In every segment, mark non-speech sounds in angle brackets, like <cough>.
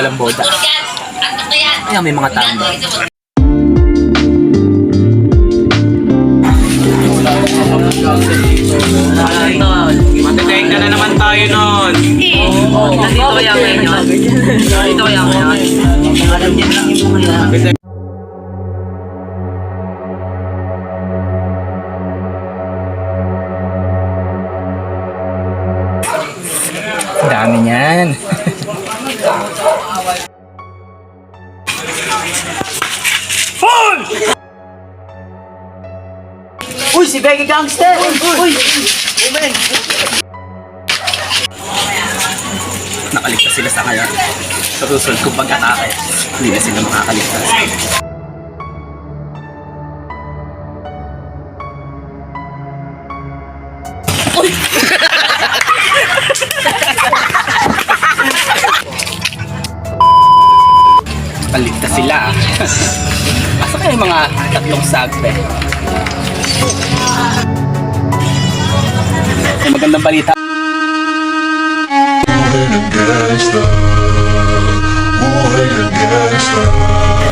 walang boda. Ayan, may mga tamba. Matiteng ka na naman tayo nun. Nandito kaya ngayon? Nandito kaya ngayon? Alam niya lang yung mga Uy, si Becky Gangster! Uy! Nakaligtas sila sa kaya. Sa susunod kong pag-atake, hindi na sila makakaligtas. <laughs> Kaligtas sila. <laughs> Asa kaya mga tatlong sagpe? May magandang balita.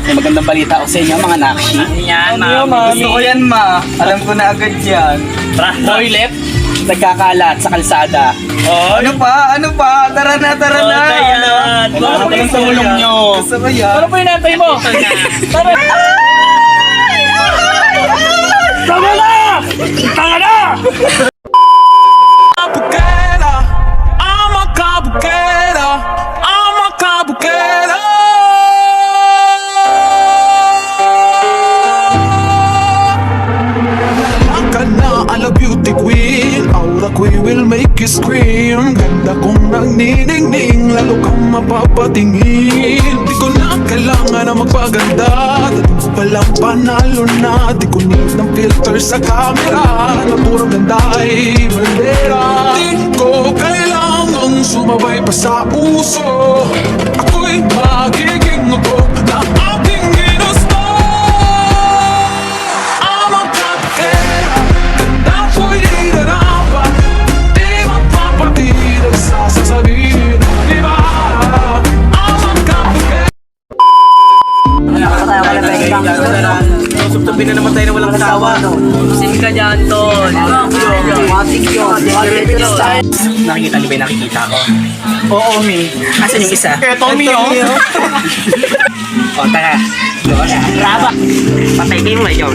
May magandang balita ako sa inyo mga nakshi. Yan, Ano ma'am. Gusto ko yan, ma. Alam ko na agad yan. Toilet, nagkakalat sa kalsada. Ano pa? Ano pa? Tara na, tara na. Ano pa yung tulong nyo? Gusto ko yan. Ano pa yung natay mo? <laughs> Tara! Tama na! Tanga na! Will make you scream Ganda kong nagniningning Lalo kang mapapatingin. Di ko na kailangan na magpaganda. Dating pa lang panalo na. Di ko need ng filter sa camera Naturang ganda ay bandera. Di ko kailangan sumabay pa sa uso Ako'y magiging ako Ka na naman tayo na walang sawa Sim ka dyan, tol. Nakikita niyo ba yung nakikita ko? Oo, Mi Asan yung isa? Eto, Mi, oh O, tara. Raba. Patay kayo mo yun.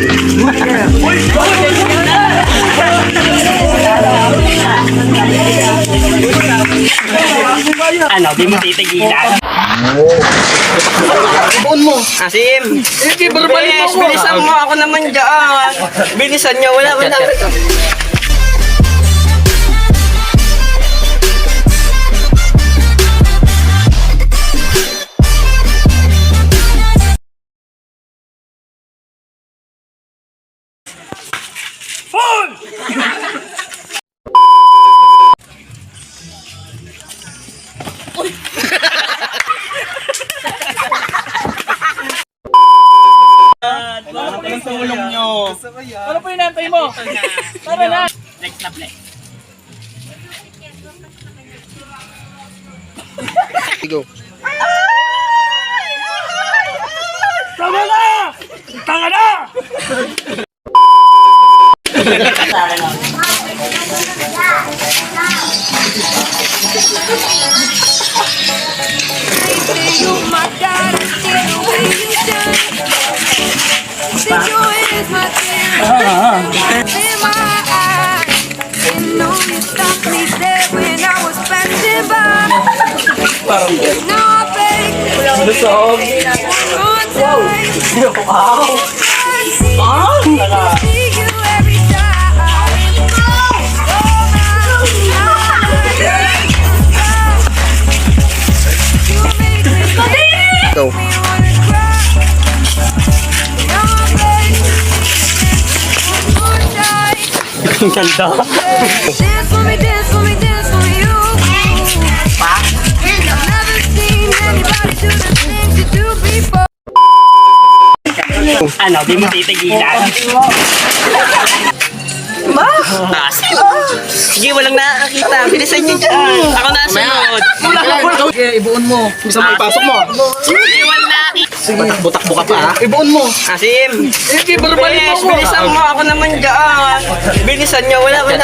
Ano, di mo titigilan? Ibon mo. Asim. Hindi, barbalik Bilis, bilisan mo ako naman dyan. Bilisan niyo, wala, wala. Tulong nyo. Ano pa yung natay mo? <laughs> Tara na! Next na play. Tama na! Tanga na! My God, parang ganun. Lusog. Wow! Ah! Go. Ang ganda. Ano, di mo titigilan? Ma? Asim. Sige, walang nakakita. Bilisan niyo dyan. Ako na sunod. Sige, ibuon mo. Bisa mo ipasok mo. Sige. Butak-buka pa ha. Ibuon mo. Asim! Sige, barbalik Bilis, mo. bilisan mo ako naman dyan. Bilisan nyo, wala wala.